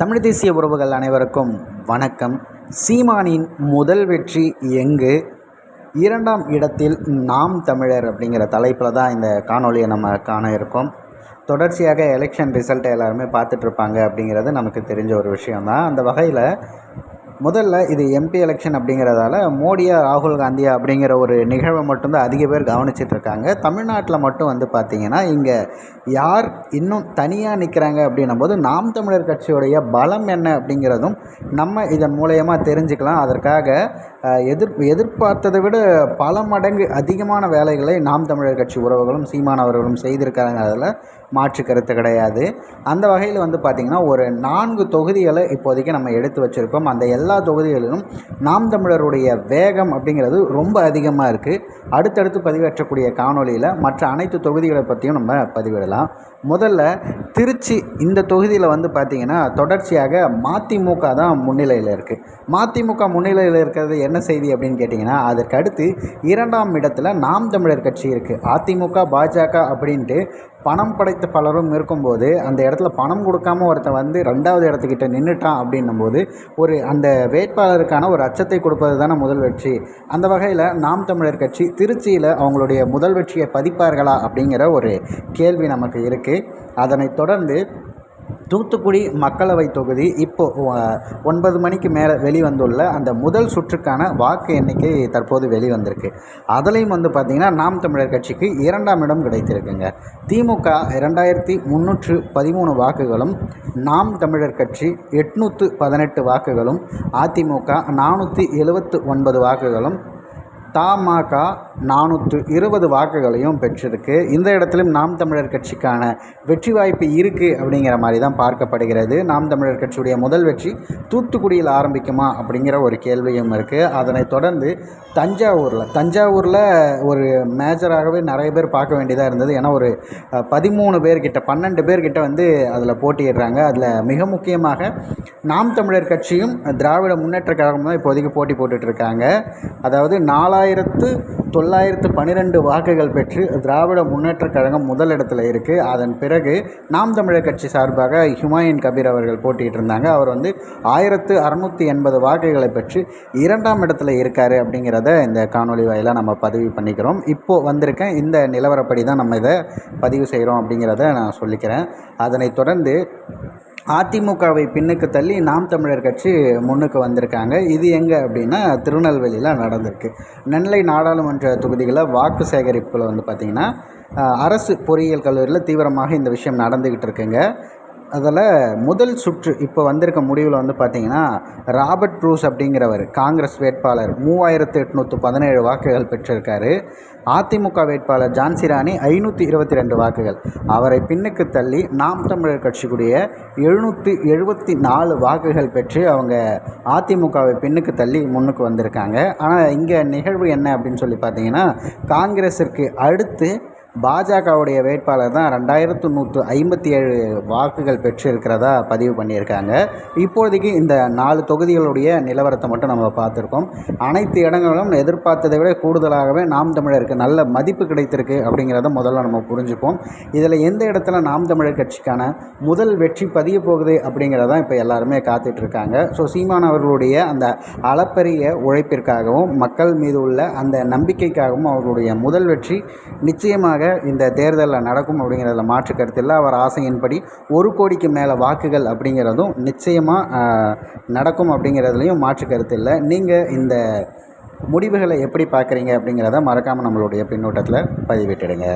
தமிழ் தேசிய உறவுகள் அனைவருக்கும் வணக்கம். சீமானின் முதல் வெற்றி எங்கு? இரண்டாம் இடத்தில் நாம் தமிழர் அப்படிங்கிற தலைப்பில் தான் இந்த காணொலியை நம்ம காண இருக்கோம். தொடர்ச்சியாக எலெக்ஷன் ரிசல்ட்டை எல்லாருமே பார்த்துட்ருப்பாங்க அப்படிங்கிறது நமக்கு தெரிஞ்ச ஒரு விஷயந்தான் அந்த வகையில் முதல்ல இது எம்பி எலெக்ஷன் அப்படிங்கிறதால மோடியா ராகுல் காந்தியா அப்படிங்கிற ஒரு நிகழ்வை மட்டும்தான் அதிக பேர் கவனிச்சிட்டு இருக்காங்க. தமிழ்நாட்டில் மட்டும் வந்து பார்த்திங்கன்னா இங்கே யார் இன்னும் தனியாக நிற்கிறாங்க அப்படின்னும் போது நாம் தமிழர் கட்சியுடைய பலம் என்ன அப்படிங்கிறதும் நம்ம இதன் மூலயமா தெரிஞ்சுக்கலாம். அதற்காக எதிர் எதிர்பார்த்ததை விட பல மடங்கு அதிகமான வேலைகளை நாம் தமிழர் கட்சி உறவுகளும் சீமானவர்களும் செய்திருக்காங்க. அதில் மாற்று கருத்து கிடையாது. அந்த வகையில் வந்து பார்த்திங்கன்னா ஒரு நான்கு தொகுதிகளை இப்போதைக்கு நம்ம எடுத்து வச்சுருக்கோம். அந்த எல்லா தொகுதிகளிலும் நாம் தமிழருடைய வேகம் அப்படிங்கிறது ரொம்ப அதிகமாக இருக்குது அடுத்தடுத்து பதிவேற்றக்கூடிய காணொலியில் மற்ற அனைத்து தொகுதிகளை பற்றியும் நம்ம பதிவிடலாம். முதல்ல திருச்சி இந்த தொகுதியில் வந்து பார்த்திங்கன்னா தொடர்ச்சியாக மதிமுக தான் முன்னிலையில் இருக்குது மதிமுக முன்னிலையில் இருக்கிறது என்ன செய்தி அப்படின்னு கேட்டிங்கன்னா அதற்கு அடுத்து இரண்டாம் இடத்துல நாம் தமிழர் கட்சி இருக்குது அதிமுக பாஜக அப்படின்ட்டு பணம் படைத்த பலரும் இருக்கும்போது அந்த இடத்துல பணம் கொடுக்காம ஒருத்தன் வந்து ரெண்டாவது இடத்துக்கிட்ட நின்றுட்டான் அப்படின்னும்போது ஒரு அந்த வேட்பாளருக்கான ஒரு அச்சத்தை கொடுப்பது தானே முதல் வெற்றி. அந்த வகையில் நாம் தமிழர் கட்சி திருச்சியில் அவங்களுடைய முதல் வெற்றியை பதிப்பார்களா அப்படிங்கிற ஒரு கேள்வி நமக்கு இருக்குது அதனைத் தொடர்ந்து தூத்துக்குடி மக்களவை தொகுதி இப்போது ஒன்பது மணிக்கு மேலே வெளிவந்துள்ள அந்த முதல் சுற்றுக்கான வாக்கு எண்ணிக்கை தற்போது வெளிவந்திருக்கு. அதுலேயும் வந்து பார்த்திங்கன்னா நாம் தமிழர் கட்சிக்கு இரண்டாம் இடம் கிடைத்திருக்குங்க. திமுக இரண்டாயிரத்தி முந்நூற்று பதிமூணு வாக்குகளும் நாம் தமிழர் கட்சி எட்நூற்று பதினெட்டு வாக்குகளும் அதிமுக நானூற்றி எழுபத்து ஒன்பது வாக்குகளும் தமாக நானூற்று இருபது வாக்குகளையும் பெற்றிருக்கு. இந்த இடத்திலும் நாம் தமிழர் கட்சிக்கான வெற்றி வாய்ப்பு இருக்குது அப்படிங்கிற மாதிரி தான் பார்க்கப்படுகிறது. நாம் தமிழர் கட்சியுடைய முதல் வெற்றி தூத்துக்குடியில் ஆரம்பிக்குமா அப்படிங்கிற ஒரு கேள்வியும் இருக்குது அதனைத் தொடர்ந்து தஞ்சாவூரில் தஞ்சாவூரில் ஒரு மேஜராகவே நிறைய பேர் பார்க்க வேண்டியதாக இருந்தது. ஏன்னா ஒரு பதிமூணு பேர்கிட்ட பன்னெண்டு பேர்கிட்ட வந்து அதில் போட்டியிடுறாங்க. அதில் மிக முக்கியமாக நாம் தமிழர் கட்சியும் திராவிட முன்னேற்ற கழகமும் தான் இப்போதைக்கு போட்டி போட்டுட்ருக்காங்க அதாவது நாலாயிரத்து தொள்ளாயிரத்து தொள்ளாயிரத்து பன்னிரெண்டு வாக்குகள் பெற்று திராவிட முன்னேற்ற கழகம் முதலிடத்தில் இருக்குது அதன் பிறகு நாம் தமிழர் கட்சி சார்பாக ஹுமாயூன் கபீர் அவர்கள் போட்டிகிட்டு இருந்தாங்க. அவர் வந்து ஆயிரத்து அறநூற்றி எண்பது வாக்குகளை பெற்று இரண்டாம் இடத்துல இருக்கார் அப்படிங்கிறத இந்த காணொளி வாயிலாக நம்ம பதிவு பண்ணிக்கிறோம். இப்போது வந்திருக்கேன். இந்த நிலவரப்படி தான் நம்ம இதை பதிவு செய்கிறோம் அப்படிங்கிறத நான் சொல்லிக்கிறேன். அதனைத் தொடர்ந்து அதிமுகவை பின்னுக்கு தள்ளி நாம் தமிழர் கட்சி முன்னுக்கு வந்திருக்காங்க. இது எங்கே அப்படின்னா திருநெல்வேலியில் நடந்திருக்கு. நெல்லை நாடாளுமன்ற தொகுதிகளில் வாக்கு சேகரிப்பில் வந்து பார்த்திங்கன்னா அரசு பொறியியல் கல்லூரியில் தீவிரமாக இந்த விஷயம் நடந்துக்கிட்டு இருக்குங்க. அதில் முதல் சுற்று இப்போ வந்திருக்க முடிவில் வந்து பார்த்திங்கன்னா ராபர்ட் ப்ரூஸ் அப்படிங்கிறவர் காங்கிரஸ் வேட்பாளர் மூவாயிரத்து எட்நூற்று பதினேழு வாக்குகள் பெற்றிருக்காரு. அதிமுக வேட்பாளர் ஜான்சிராணி ஐநூற்றி இருபத்தி ரெண்டு வாக்குகள். அவரை பின்னுக்கு தள்ளி நாம் தமிழர் கட்சிக்குடைய எழுநூற்றி எழுபத்தி நாலு வாக்குகள் பெற்று அவங்க அதிமுகவை பின்னுக்கு தள்ளி முன்னுக்கு வந்திருக்காங்க. ஆனால் இங்கே நிகழ்வு என்ன அப்படின்னு சொல்லி பார்த்தீங்கன்னா காங்கிரஸிற்கு அடுத்து பாஜகவுடைய வேட்பாளர் தான் ரெண்டாயிரத்து நூற்று ஐம்பத்தி ஏழு வாக்குகள் பெற்றிருக்கிறதா பதிவு பண்ணியிருக்காங்க. இப்போதைக்கு இந்த நாலு தொகுதிகளுடைய நிலவரத்தை மட்டும் நம்ம பார்த்துருக்கோம். அனைத்து இடங்களும் எதிர்பார்த்ததை விட கூடுதலாகவே நாம் தமிழருக்கு நல்ல மதிப்பு கிடைத்திருக்கு அப்படிங்கிறத முதல்ல நம்ம புரிஞ்சுப்போம். இதில் எந்த இடத்துல நாம் தமிழர் கட்சிக்கான முதல் வெற்றி பதிய போகுது அப்படிங்கிறதான் இப்போ எல்லாருமே காத்துட்ருக்காங்க. ஸோ சீமான் அவர்களுடைய அந்த அளப்பரிய உழைப்பிற்காகவும் மக்கள் மீது உள்ள அந்த நம்பிக்கைக்காகவும் அவர்களுடைய முதல் வெற்றி நிச்சயமாக இந்த தேர்தலில் நடக்கும் அப்படிங்கிறதுல மாற்று கருத்தில்லை அவர் ஆசையின்படி ஒரு கோடிக்கு மேலே வாக்குகள் அப்படிங்கிறதும் நிச்சயமாக நடக்கும் அப்படிங்கிறதுலையும் மாற்று கருத்து இல்லை. நீங்கள் இந்த முடிவுகளை எப்படி பார்க்குறீங்க அப்படிங்கிறத மறக்காமல் நம்மளுடைய பின்னூட்டத்தில் பதிவிட்டுடுங்க.